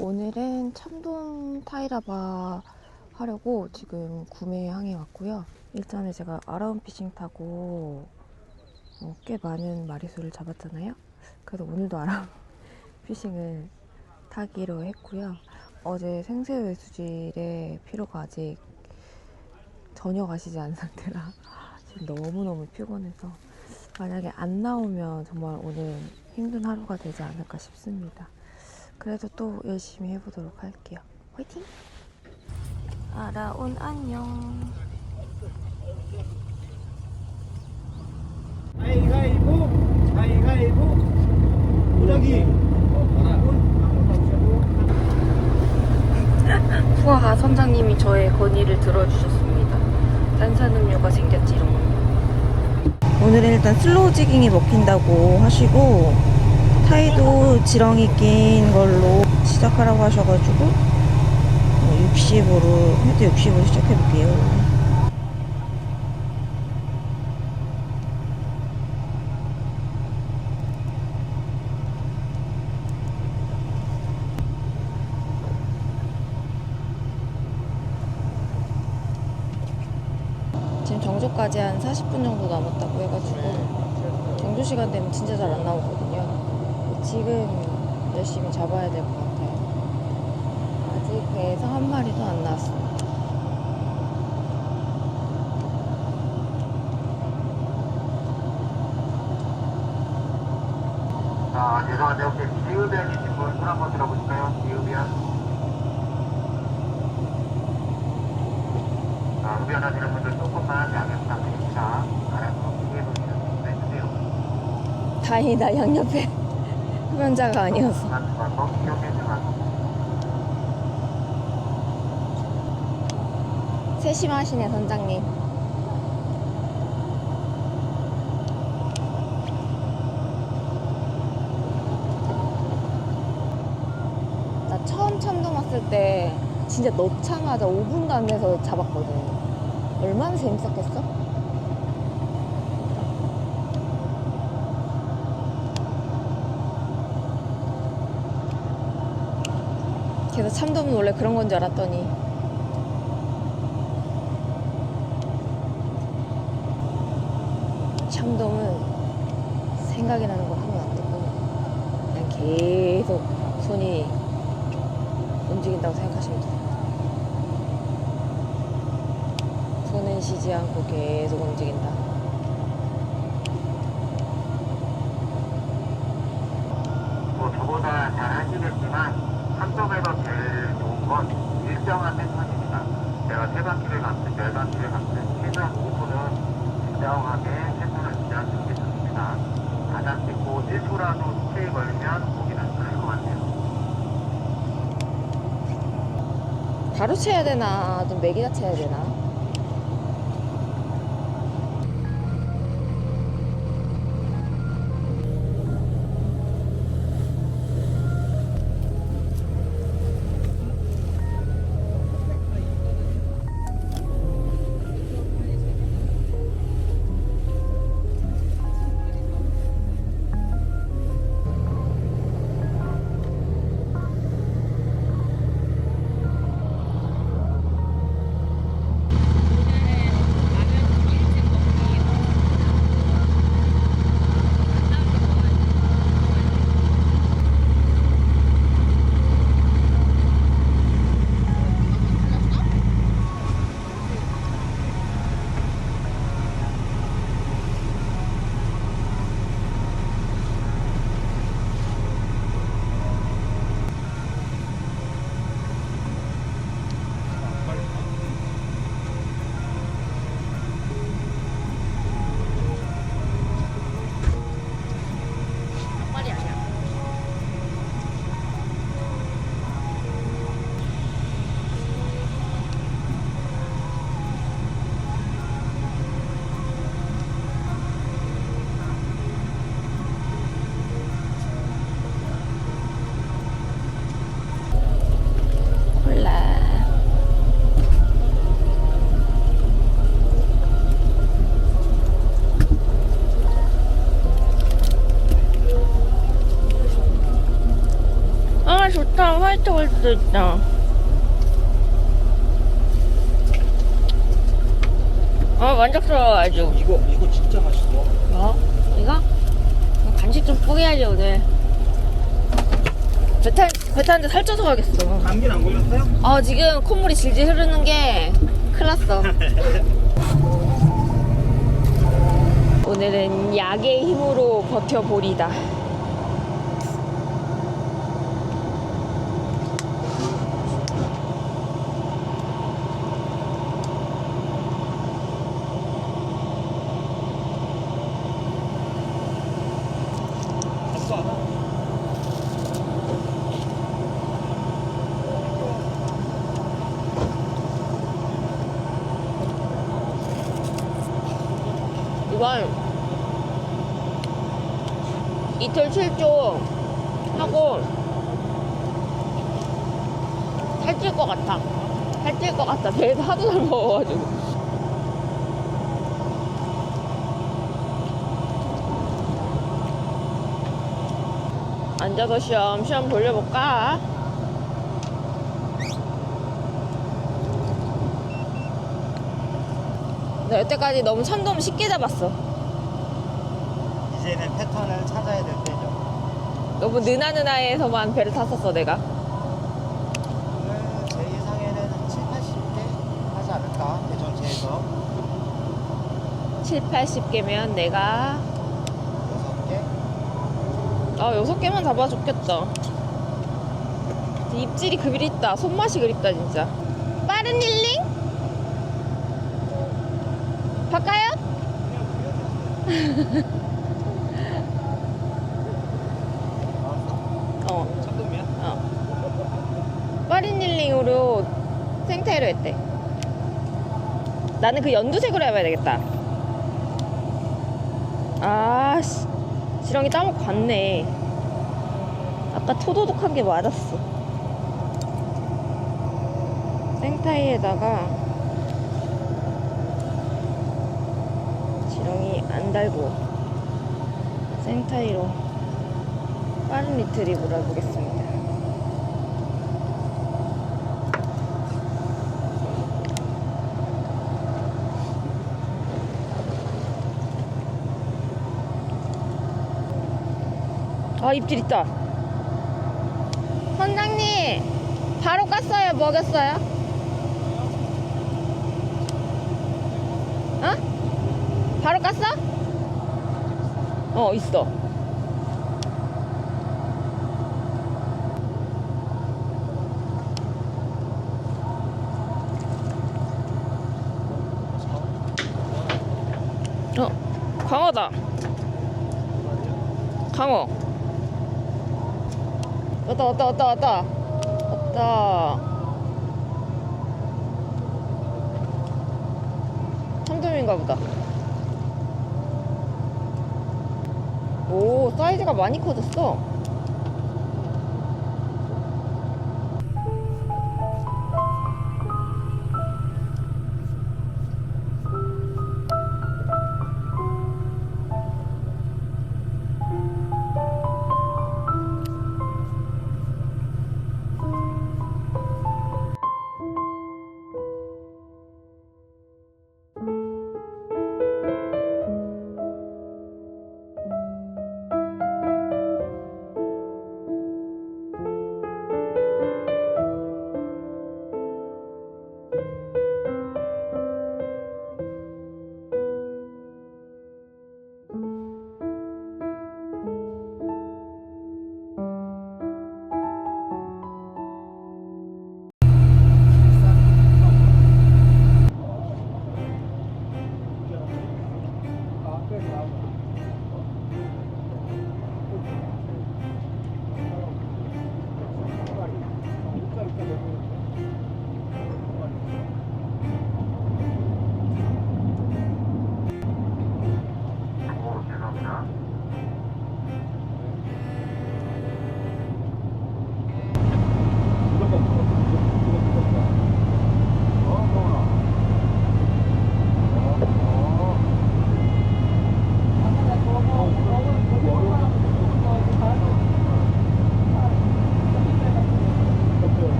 오늘은 참돔 타이라바 하려고 지금 구매항에 왔고요. 일전에 제가 아라운 피싱 타고 어, 꽤 많은 마리수를 잡았잖아요. 그래서 오늘도 아라운 피싱을 타기로 했고요. 어제 생새우 수질의 피로가 아직 전혀 가시지 않은 상태라 지금 너무너무 피곤해서 만약에 안 나오면 정말 오늘 힘든 하루가 되지 않을까 싶습니다. 그래도 또 열심히 해보도록 할게요. 화이팅! 아라온 안녕. 가위가위보 가위가위보 무작위 푸아하 선장님이 저의 건의를 들어주셨습니다. 탄산음료가 생겼지롱. 오늘은 일단 슬로우 지깅이 먹힌다고 하시고 타이도 지렁이 낀 걸로 시작하라고 하셔가지고 60으로 헤드 60으로 시작해볼게요. 지금 정조까지 한 40분 정도 남았다고 해가지고 정조 시간 되면 진짜 잘 안 나오거든요. 지금 열심히 잡아야 될 것 같아요. 아직 배에서 한 마리도 안 나왔습니다. 자 죄송한데 혹시 지우변이신 분손 한번 들어보실까요? 지우변 자 흡연 하시는 분들 조금만 양해 부탁드립니다 알아서 크게 보시면 해주세요 다행이다 양옆에 흡연자가 아니어서. 세심하시네 선장님. 나 처음 참돔 왔을 때 진짜 넣자마자 5분도 안 돼서 잡았거든. 얼마나 재밌었겠어? 그래서 참돔은 원래 그런 건 줄 알았더니 참돔은 생각이 나는 거 하면 안 되고 그냥 계속 손이 움직인다고 생각하시면 돼요. 손은 쉬지 않고 계속 움직인다. 뭐 저보다 잘 하시겠지만 한점에서 제일 좋은 건 일정한 패턴입니다. 제가 세 바퀴를 갔든 네 바퀴를 갔든 최소한 5분은 일정하게 패턴을 유지하시는 게 좋습니다. 가장 찍고 1초라도 스테이 걸면 고기는 클것 같아요. 바로 채야 되나 좀 맥이다 채야 되나? 화이트 골드도 있다. 아, 만족스러워, 아주. 이거 이거 진짜 맛있어. 뭐? 이거? 간식 좀 뽀개야지, 오늘. 배 탄, 배 타는데 살쪄서 가겠어. 감기는 안 걸렸어요? 아, 지금 콧물이 질질 흐르는 게 큰일 났어. 오늘은 약의 힘으로 버텨보리다. 갔어 안 와? 이건 이틀 실종 하고 살찔 것 같아. 살찔 것 같아. 배에서 하도 잘 먹어가지고. 앉아서 시험 시험 돌려볼까? 나 여태까지 너무 참돔 쉽게 잡았어. 이제는 패턴을 찾아야 될 때죠. 너무 느나느나해서만 배를 탔었어 내가. 오늘 제 예상에는 7, 80개 하지 않을까 대전체에서 7, 80개면 내가 6개. 아 여섯 개만 잡아 줬겠다. 입질이 그립다. 손맛이 그립다 진짜. 빠른 힐링? 바꿔요? 어, 참돔이야? 어. 빠른 힐링으로 생태로 했대. 나는 그 연두색으로 해봐야 되겠다. 아, 씨. 지렁이 따먹고 갔네. 아까 토도독한 게 맞았어. 생타이에다가 지렁이 안 달고 생타이로 빠른 리트립을 해보겠습니다. 아 입질 있다. 선장님 바로 깠어요? 먹였어요? 어? 바로 깠어? 어 있어. 어 광어다. 강어. 왔다 왔다 왔다 왔다 왔다. 참돔인가 보다. 오 사이즈가 많이 커졌어.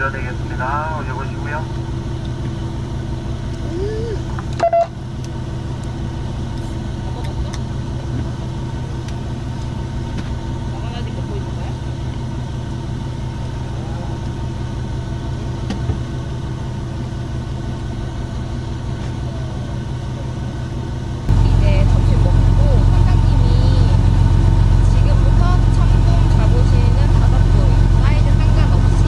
올려드리겠습니다. 올려보시고요. 이제 점심 먹고 선장님이 지금부터 청동 잡으시는 다섯 분 사이즈 상관없이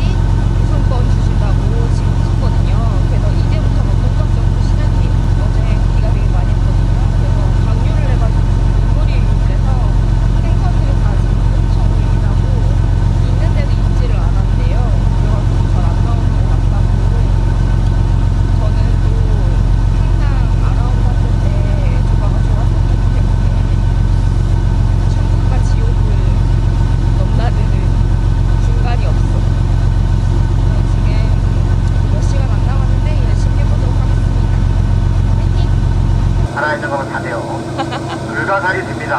우선권 주신다고 지금 하셨거든요. 그래서 이제부터가 본격적으로 시작이 어제 비가 되게 많이 했거든요. 그래서 강류를 해가지고 물놀이 그래서 생선들이 다 지금 엄청 밀리다고 있는데도 있지를 않았대요. 그래가지고 잘 안 나오는 것 같다고 저는 또 항상 아라운 갔을 때 조가가 좋았었기 때문에 천국과 지옥을 넘나드는 중간이 없어. 지금 몇 시간 안 남았는데 열심히 해보도록 하겠습니다. 화이팅! 살아있는 거면 다 돼요. 불가사리 됩니다.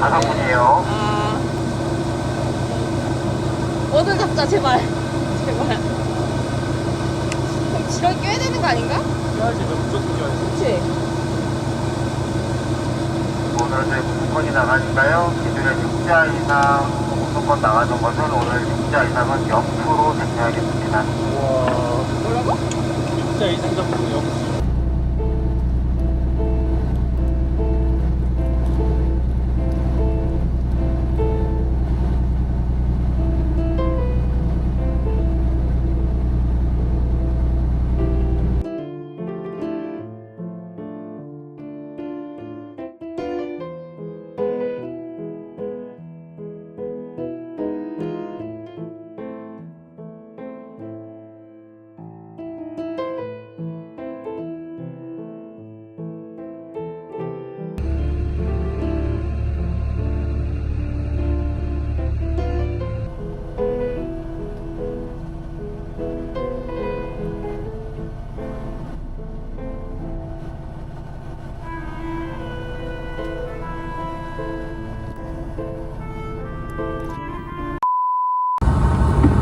다섯 분이에요. 아. 뭐든 잡자, 제발. 제발. 그럼 지렁이 껴야 되는 거 아닌가? 껴야지, 무조건 껴야지. 그치? 오늘 저희 우선권이 나가니까요. 기존에 6자 이상 우선권 나가는 것은 오늘 6자 이상은 0% 대체하겠습니다. 우와. 뭐라고? 진짜 이상 잡고 영.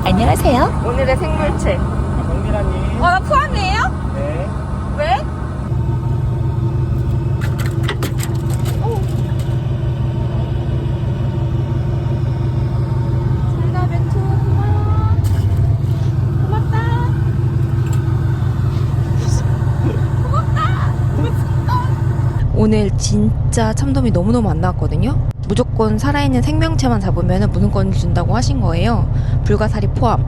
안녕하세요. 오늘의 생물체. 정미라님. 어, 나 포함이에요? 네. 왜? 잘가 멘투 고마워. 고맙다. 오늘 진짜 참돔이 너무너무 안 나왔거든요. 무조건 살아있는 생명체만 잡으면 무슨권을 준다고 하신 거예요. 불가사리 포함.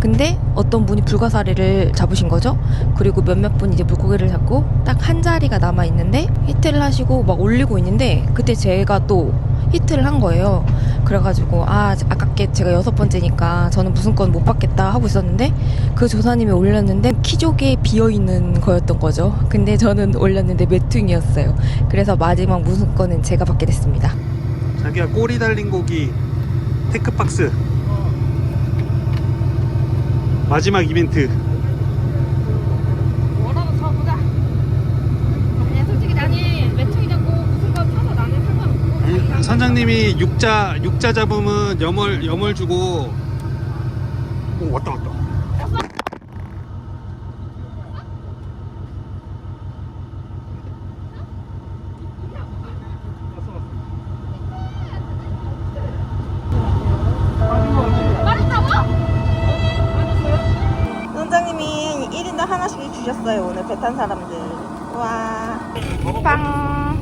근데 어떤 분이 불가사리를 잡으신 거죠. 그리고 몇몇 분이 이제 물고기를 잡고 딱 한 자리가 남아 있는데 히트를 하시고 막 올리고 있는데 그때 제가 또 히트를 한 거예요. 그래가지고 아 아깝게 제가 여섯 번째니까 저는 무슨 건 못 받겠다 하고 있었는데 그 조사님이 올렸는데 키조개에 비어 있는 거였던 거죠. 근데 저는 올렸는데 메퉁이었어요. 그래서 마지막 무슨 건은 제가 받게 됐습니다. 자기야 꼬리 달린 고기 테크박스 마지막 이벤트 뭐라도 사보자. 그냥 솔직히 나는 메퉁이 잡고 무슨 건 사서 나는 상관없고. 선장님이 육자 육자 잡으면 염월 염월 주고 오 왔다 왔다 하나씩 주셨어요 오늘 배 탄 사람들. 와. 빵